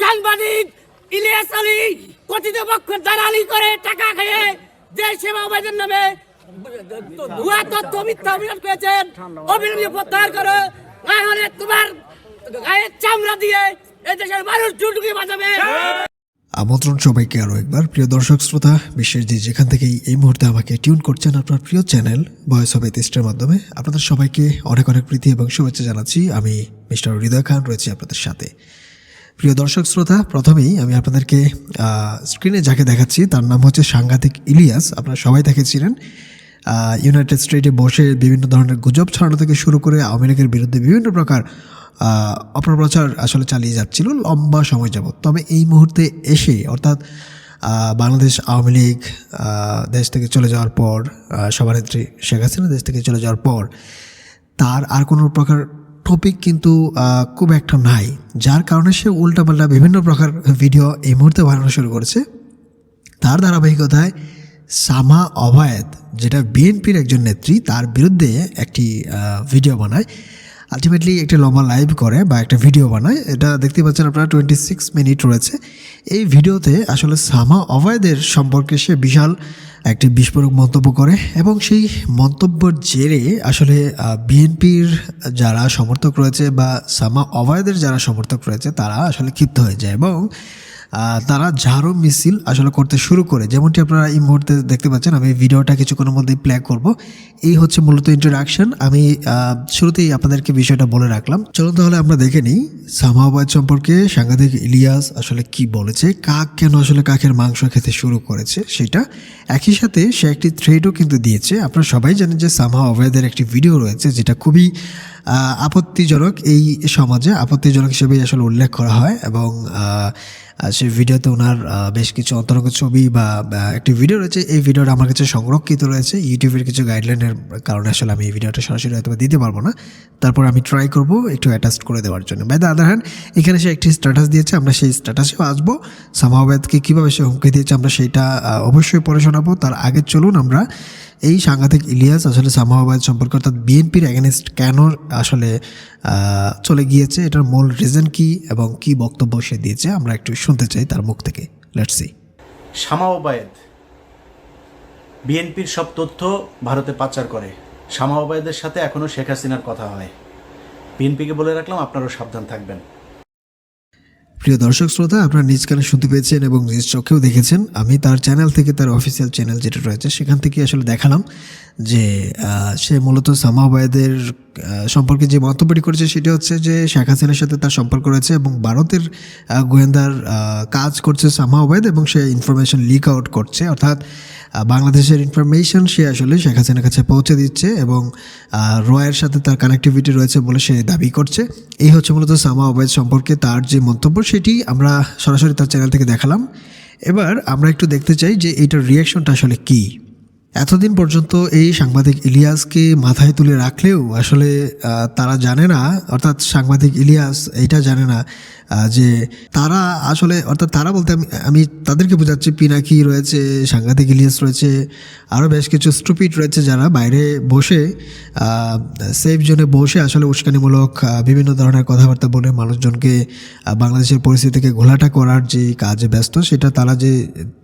সাংবাদিক ইলিয়াস আলী কর্তৃপক্ষ দালালি করে টাকা খেয়ে যে সেবা অবাধের নামে ভুয়া তথ্য, মিথ্যা অভিযোগ করেছেন অবিলম্বে প্রত্যাহার করো, না হলে তোমার গায়ের চামড়া দিয়ে এই দেশের মানুষ জুটুকি বাজাবে। আমন্ত্রণ সবাইকে আরও একবার। প্রিয় দর্শক শ্রোতা বিশ্বের যে যেখান থেকেই এই মুহূর্তে আমাকে টিউন করছেন, আপনার প্রিয় চ্যানেল বয়স অফ এতিস্টের মাধ্যমে, আপনাদের সবাইকে অনেক অনেক প্রীতি এবং শুভেচ্ছা জানাচ্ছি। আমি মিস্টার হৃদয় খান, রয়েছি আপনাদের সাথে। প্রিয় দর্শক শ্রোতা, প্রথমেই আমি আপনাদেরকে স্ক্রিনে যাকে দেখাচ্ছি, তার নাম হচ্ছে সাংঘাতিক ইলিয়াস। আপনারা সবাই তাকে ছিলেন ইউনাইটেড স্টেটে বসে বিভিন্ন ধরনের গুজব ছড়ানো থেকে শুরু করে আওয়ামী লীগের বিরুদ্ধে বিভিন্ন প্রকার অপপ্রচার আসলে চালিয়ে যাচ্ছিল লম্বা সময় যাবত তবে এই মুহূর্তে এসে, অর্থাৎ বাংলাদেশ আওয়ামী লীগ দেশ থেকে চলে যাওয়ার পর সভানেত্রী শেখ হাসিনা দেশ থেকে চলে যাওয়ার পর, তার আর কোনো প্রকার টপিক কিন্তু খুব একটা নাই, যার কারণে সে উল্টাপাল্টা বিভিন্ন প্রকার ভিডিও এই মুহূর্তে বানানো শুরু করেছে। তার ধারাবাহিকতায় সামা অভয়েদ যেটা বিএনপির একজন নেত্রী, তার বিরুদ্ধে একটি ভিডিও বানায়। আলটিমেটলি একটি লম্বা লাইভ করে বা একটা ভিডিও বানায়। এটা দেখতে পাচ্ছেন আপনারা টোয়েন্টি সিক্স মিনিট রয়েছে। এই ভিডিওতে আসলে সামা অভয়েদের সম্পর্কে সে বিশাল একটি বিস্ফোরক মন্তব্য করে এবং সেই মন্তব্যের জেরে আসলে বিএনপির যারা সমর্থক রয়েছে বা সামা অবায়দের যারা সমর্থক রয়েছে তারা আসলে ক্ষিপ্ত হয়ে যায় এবং তারা ঝাড়ু মিছিল আসলে করতে শুরু করে। যেমনটি আপনারা এই মুহূর্তে দেখতে পাচ্ছেন, আমি ভিডিওটা কিছুক্ষণের মধ্যেই প্লে করব। এই হচ্ছে মূলত ইন্ট্রোডাকশন আমি শুরুতেই আপনাদেরকে বিষয়টা বলে রাখলাম। চলুন তাহলে আমরা দেখে নিই সামাবাদ সম্পর্কে। সাংঘাতিক ইলিয়াস আসলে কি বলেছে? কাক কেন আসলে কাকের মাংস খেতে শুরু করেছে? সেটা একই সাথে সে একটি থ্রেডও কিন্তু দিয়েছে। আপনারা সবাই জানেন যে সামা অভয়দের একটি ভিডিও রয়েছে, যেটা খুবই আপত্তিজনক এই সমাজে, আপত্তিজনক হিসেবেই আসলে উল্লেখ করা হয় এবং সেই ভিডিওতে ওনার বেশ কিছু অন্তরঙ্গ ছবি বা একটি ভিডিও রয়েছে। এই ভিডিওটা আমার কাছে সংরক্ষিত রয়েছে। ইউটিউবের কিছু গাইডলাইনের কারণে আসলে আমি এই ভিডিওটা সরাসরি হয়তো দিতে পারব না। তারপর আমি ট্রাই করব একটু অ্যাটাচ করে দেওয়ার জন্য। বাই দ্য আদার হ্যান্ড এখানে সে একটি স্ট্যাটাস দিয়েছে, আমরা সেই স্ট্যাটাসেও আসব। সামাওয়াদকে কীভাবে সে হুমকি দিয়েছে, আমরা সেইটা অবশ্যই পড়ে শোনাবো। তার আগে চলুন আমরা এই সাংঘাতিক ইলিয়াস আসলে সামাওয়াবাদ সম্পর্কে অর্থাৎ বিএনপির অ্যাগেনিস্ট কেন আসলে চলে গিয়েছে। এটার মূল রিজন কি এবং কি বক্তব্য সে দিয়েছে আমরা একটু শুনতে চাই তার মুখ থেকে। লেটস সি শামা ওবায়েদ বিএনপির সব তথ্য ভারতে পাচার করে। শামা ওবায়েদের সাথে এখনও শেখ হাসিনার কথা হয়। বিএনপিকে বলে রাখলাম আপনারও সাবধান থাকবেন। প্রিয় দর্শক শ্রোতা, আপনারা নিজ কানে শুনতে পেয়েছেন এবং নিজ চোখেও দেখেছেন। আমি তার চ্যানেল থেকে তার অফিসিয়াল চ্যানেল যেটা রয়েছে, সেখান থেকে আসলে দেখালাম যে সে মূলত সামাবায়দের সম্পর্কে যে মন্তব্যটি করেছে, সেটি হচ্ছে যে শেখ হাসিনার সাথে তার সম্পর্ক রয়েছে এবং ভারতের গোয়েন্দার কাজ করছে সামাবায়দ এবং সে ইনফরমেশন লিক আউট করছে। অর্থাৎ বাংলাদেশের ইনফরমেশন সে আসলে শেখ হাসিনার কাছে পৌঁছে দিচ্ছে এবং রয়ের সাথে তার কানেক্টিভিটি রয়েছে বলে সে দাবি করছে। এই হচ্ছে মূলত সামা অবৈধ সম্পর্কে তার যে মন্তব্য, সেটি আমরা সরাসরি তার চ্যানেল থেকে দেখালাম। এবার আমরা একটু দেখতে চাই যে এইটার রিয়াকশনটা আসলে কী। এতদিন পর্যন্ত এই সাংবাদিক ইলিয়াসকে মাথায় তুলে রাখলেও আসলে তারা জানে না, অর্থাৎ সাংবাদিক ইলিয়াস এইটা জানে না যে তারা আসলে, অর্থাৎ তারা বলতে আমি আমি তাদেরকে বোঝাচ্ছি, পিনাকি রয়েছে সাংঘাতিক ইলিয়াস রয়েছে আরও বেশ কিছু স্টুপিড রয়েছে যারা বাইরে বসে সেফ জোনে বসে আসলে উস্কানিমূলক বিভিন্ন ধরনের কথাবার্তা বলে মানুষজনকে বাংলাদেশের পরিস্থিতিকে ঘোলাটা করার যে কাজে ব্যস্ত, সেটা তারা যে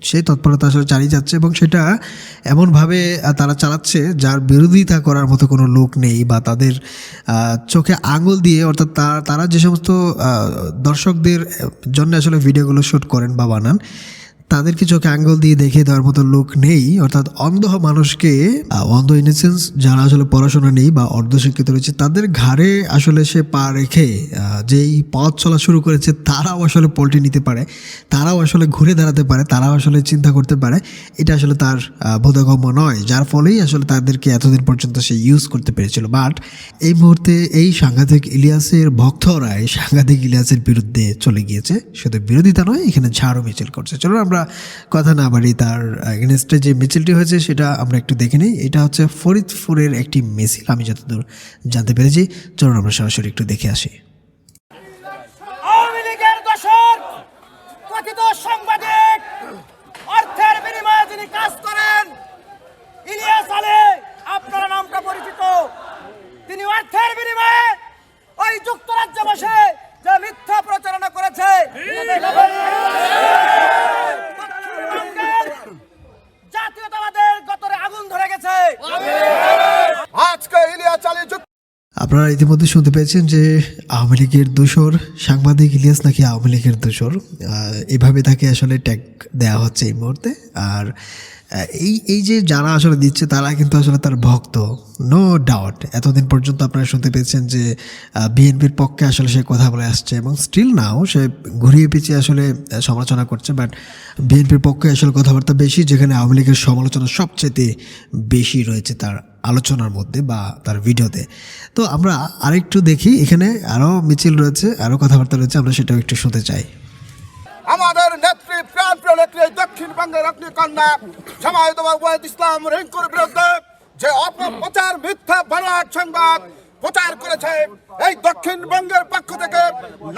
সেই তৎপরতা আসলে চালিয়ে যাচ্ছে এবং সেটা এমনভাবে আহ, তারা চালাচ্ছে যার বিরোধিতা করার মতো কোনো লোক নেই বা তাদের চোখে আঙুল দিয়ে অর্থাৎ তারা তারা যে সমস্ত দর্শকদের জন্য আসলে ভিডিওগুলো শ্যুট করেন বা বানান তাদেরকে চোখে আঙ্গুল দিয়ে দেখে দেওয়ার মতো লোক নেই, অর্থাৎ অন্ধ মানুষকে অন্ধ ইনোসেন্স যারা আসলে পড়াশোনা নেই বা অর্ধশিক্ষিত রয়েছে, তাদের ঘাড়ে আসলে সে পা রেখে যেই পথ চলা শুরু করেছে, তারাও আসলে পল্টি নিতে পারে, তারাও আসলে ঘুরে দাঁড়াতে পারে, তারাও আসলে চিন্তা করতে পারে, এটা আসলে তার বোধগম্য নয়, যার ফলেই আসলে তাদেরকে এতদিন পর্যন্ত সে ইউজ করতে পেরেছিল। বাট এই মুহূর্তে এই সাংঘাতিক ইলিয়াসের ভক্তরা, এই সাংঘাতিক ইলিয়াসের বিরুদ্ধে চলে গিয়েছে, শুধু বিরোধিতা নয়, এখানে ঝাড়ু মিছিল করছে। চলো আমরা কথা না বাড়ি তার এগেনস্টে যে মিছিলটি হয়েছে সেটা আমরা একটু দেখে নিই। এটা হচ্ছে ফরিদপুরের একটি মিছিল। আমি যতদূর জানতে পেরেছি চলুন আমরা সরাসরি একটু দেখে আসি। সাংবাদিক অর্থের বিনিময়ে যিনি কাজ করেন ইলিয়াস আলী আপনার নামটা পরিচিত। তিনি অর্থের বিনিময়ে ওই যুক্তরাজ্যে বসে যে মিথ্যা প্রচারণা করেছে আপনারা ইতিমধ্যে শুনতে পেয়েছেন যে আওয়ামী লীগের দোসর সাংবাদিক ইলিয়াস নাকি আওয়ামী লীগের আহ, এভাবে তাকে আসলে ট্যাগ দেওয়া হচ্ছে এই মুহূর্তে। আর এই এই যে যারা আসলে দিচ্ছে তারা কিন্তু আসলে তার ভক্ত। নো ডাউট এতদিন পর্যন্ত আপনারা শুনতে পেয়েছেন যে বিএনপির পক্ষে আসলে সে কথা বলে আসছে এবং স্টিল নাও সে ঘুরিয়ে পিছিয়ে আসলে সমালোচনা করছে। বাট বিএনপির পক্ষে আসলে কথাবার্তা বেশি যেখানে আওয়ামী লীগের সমালোচনা সবচেয়ে বেশি রয়েছে তার আলোচনার মধ্যে বা তার ভিডিওতে। তো আমরা আরেকটু দেখি এখানে আরও মিছিল রয়েছে আরও কথাবার্তা রয়েছে আমরা সেটাও একটু শুনতে চাই। আমাদের নেত্রী প্রাণ প্রিয় নেত্রী দক্ষিণবঙ্গের অগ্নিকন্যা জামায়াত ওয়াহিদ ইসলাম রিঙ্কুর বিরুদ্ধে যে অপপ্রচার মিথ্যা বানোয়াট সংবাদ প্রচার করেছে এই দক্ষিণবঙ্গের পক্ষ থেকে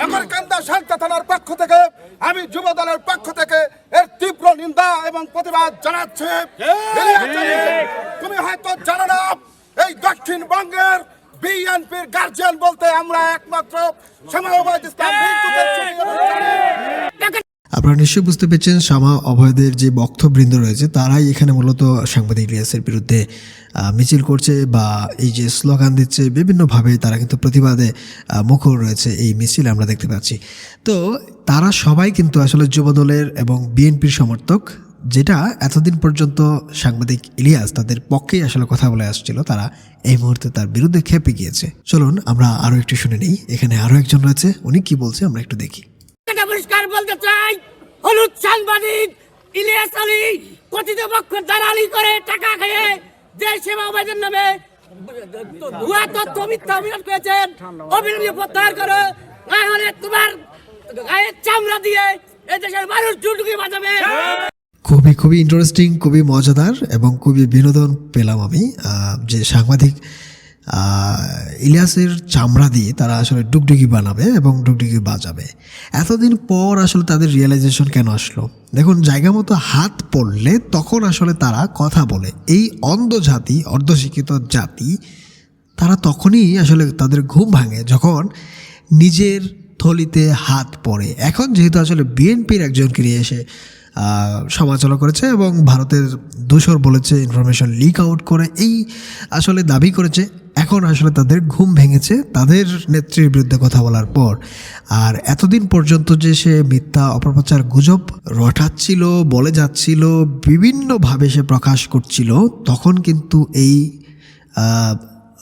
নগরকান্দা শান্তা থানার পক্ষ থেকে আমি যুব দলের পক্ষ থেকে এর তীব্র নিন্দা এবং প্রতিবাদ জানাচ্ছি। তুমি হয়তো জানো না এই দক্ষিণবঙ্গের বিএনপির গার্জিয়ান বলতে আমরা একমাত্র ইসলাম আপনারা নিশ্চয়ই বুঝতে পেরেছেন শামা অভয়দের যে বক্তবৃন্দ রয়েছে তারাই এখানে মূলত সাংবাদিক ইলিয়াসের বিরুদ্ধে মিছিল করছে বা এই যে স্লোগান দিচ্ছে বিভিন্নভাবে তারা কিন্তু প্রতিবাদে মুখর রয়েছে এই মিছিল আমরা দেখতে পাচ্ছি। তো তারা সবাই কিন্তু আসলে যুবদলের এবং বিএনপির সমর্থক যেটা এতদিন পর্যন্ত সাংবাদিক ইলিয়াস তাদের পক্ষেই আসলে কথা বলে আসছিল, তারা এই মুহূর্তে তার বিরুদ্ধে খেপে গিয়েছে। চলুন, আমরা আরও একটু শুনে নিই। এখানে আরও একজন রয়েছে, উনি কি বলছে আমরা একটু দেখি। পরিষ্কার বলতে চাই, হলুদ সাংবাদিক ইলিয়াস আলী কথিত পক্ষ দালালি করে টাকা খেয়ে যে সেবা অবাধের নামে ভুয়া তথ্য, মিথ্যা অভিযোগ করেছেন অবিলম্বে প্রত্যাহার করো না হলে তোমার গায়ের চামড়া দিয়ে এই দেশের মানুষ জুটুকি বাজাবে। খুবই খুবই ইন্টারেস্টিং খুবই মজাদার এবং খুবই বিনোদন পেলাম আমি। যে সাংবাদিক ইলিয়াসের চামড়া দিয়ে তারা আসলে ডুগডুগি বানাবে এবং ডুগডুগি বাজাবে। এতদিন পর আসলে তাদের রিয়েলাইজেশন কেন আসলো? দেখুন, জায়গা মতো হাত পড়লে তখন আসলে তারা কথা বলে। এই অন্ধ জাতি অর্ধশিক্ষিত জাতি, তারা তখনই আসলে তাদের ঘুম ভাঙে যখন নিজের থলিতে হাত পড়ে। এখন যেহেতু আসলে বিএনপির একজনকে নিয়ে এসে সমালোচনা করেছে এবং ভারতের দোষর বলেছে ইনফরমেশন লিক আউট করে এই আসলে দাবি করেছে। এখন আসলে তাদের ঘুম ভেঙেছে, তাদের নেত্রীর বিরুদ্ধে কথা বলার পর। আর এতদিন পর্যন্ত যে সে মিথ্যা অপপ্রচার গুজব রটাচ্ছিল, বলে যাচ্ছিল, বিভিন্নভাবে সে প্রকাশ করছিল, তখন কিন্তু এই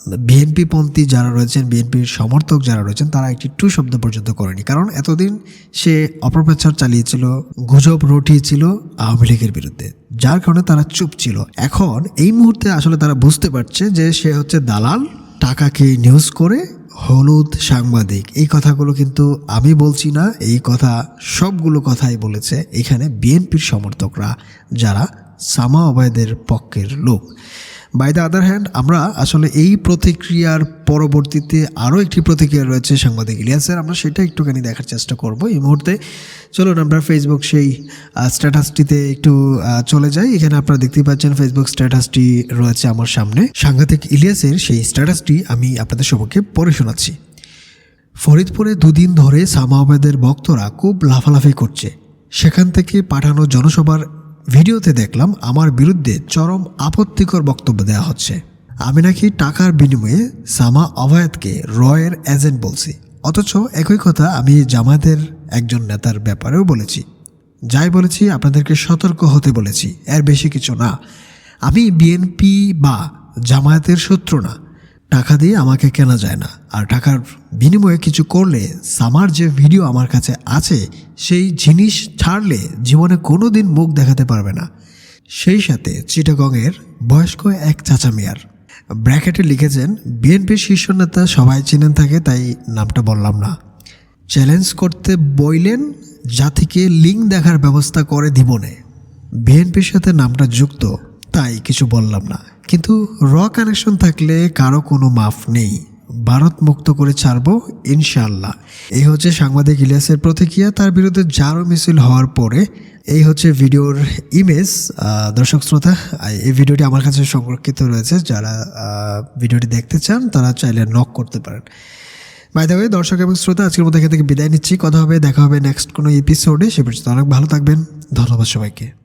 বিএনপি পন্থী যারা রয়েছেন বিএনপির সমর্থক যারা রয়েছেন, তারা একটি টু শব্দ পর্যন্ত করেনি। কারণ এতদিন সে অপপ্রচার চালিয়েছিল, গুজব রটিয়েছিল আওয়ামী লীগের বিরুদ্ধে। যার কারণে তারা চুপ ছিল। এখন এই মুহূর্তে আসলে তারা বুঝতে পারছে যে সে হচ্ছে দালাল, টাকাকে নিউজ করে হলুদ সাংবাদিক। এই কথাগুলো কিন্তু আমি বলছি না, এই কথা সবগুলো কথাই বলেছে এখানে বিএনপির সমর্থকরা, যারা সামা পক্ষের লোক। বাই দ্য আদার হ্যান্ড আমরা আসলে এই প্রতিক্রিয়ার পরবর্তীতে আরও একটি প্রতিক্রিয়া রয়েছে সাংবাদিক ইলিয়াসের আমরা সেটা একটুখানি দেখার চেষ্টা করব এই মুহূর্তে। চলুন আমরা ফেসবুক সেই স্ট্যাটাসটিতে একটু চলে যাই। এখানে আপনারা দেখতেই পাচ্ছেন ফেসবুক স্ট্যাটাসটি রয়েছে আমার সামনে। সাংঘাতিক ইলিয়াসের সেই স্ট্যাটাসটি আমি আপনাদের সম্মুখে পড়ে শোনাচ্ছি। ফরিদপুরে দুদিন ধরে সামাওয়াদের ভক্তরা খুব লাফালাফি করছে। সেখান থেকে পাঠানো জনসভার ভিডিওতে দেখলাম আমার বিরুদ্ধে চরম আপত্তিকর বক্তব্য দেওয়া হচ্ছে। আমি নাকি টাকার বিনিময়ে সামা অভয়াতকে রয়ের এজেন্ট বলছি। অথচ একই কথা আমি জামায়াতের একজন নেতার ব্যাপারেও বলেছি। যাই বলেছি, আপনাদেরকে সতর্ক হতে বলেছি। এর বেশি কিছু না। আমি বিএনপি বা জামায়াতের শত্রু না। টাকা দিয়ে আমাকে কেনা যায় না। আর টাকার বিনিময়ে কিছু করলে সামার যে ভিডিও আমার কাছে আছে সেই জিনিস ছাড়লে জীবনে কোনো দিন মুখ দেখাতে পারবে না। সেই সাথে চিটাগংয়ের বয়স্ক এক চাচা মিয়ার ব্র্যাকেটে লিখেছেন, বিএনপির শীর্ষ নেতা সবাই চিনেন থাকে তাই নামটা বললাম না। চ্যালেঞ্জ করতে বইলেন, জাতিকে লিঙ্ক দেখার ব্যবস্থা করে দিবনে। বিএনপির সাথে নামটা যুক্ত, তাই কিছু বললাম না। কিন্তু র কানেকশন থাকলে কারও কোনো মাফ নেই। ভারত মুক্ত করে ছাড়বো ইনশাল্লাহ এই হচ্ছে সাংবাদিক ইলিয়াসের প্রতিক্রিয়া। তার বিরুদ্ধে জারো মিছিল হওয়ার পরে এই হচ্ছে ভিডিওর ইমেজ দর্শক শ্রোতা এই ভিডিওটি আমার কাছে সংরক্ষিত রয়েছে। যারা ভিডিওটি দেখতে চান, তারা চাইলে নক করতে পারেন। বাই দ্য দর্শক এবং শ্রোতা, আজকের মতো এখান থেকে বিদায় নিচ্ছি। কথা হবে, দেখা হবে নেক্সট কোনো এপিসোডে সে পর্যন্ত অনেক ভালো থাকবেন। ধন্যবাদ সবাইকে।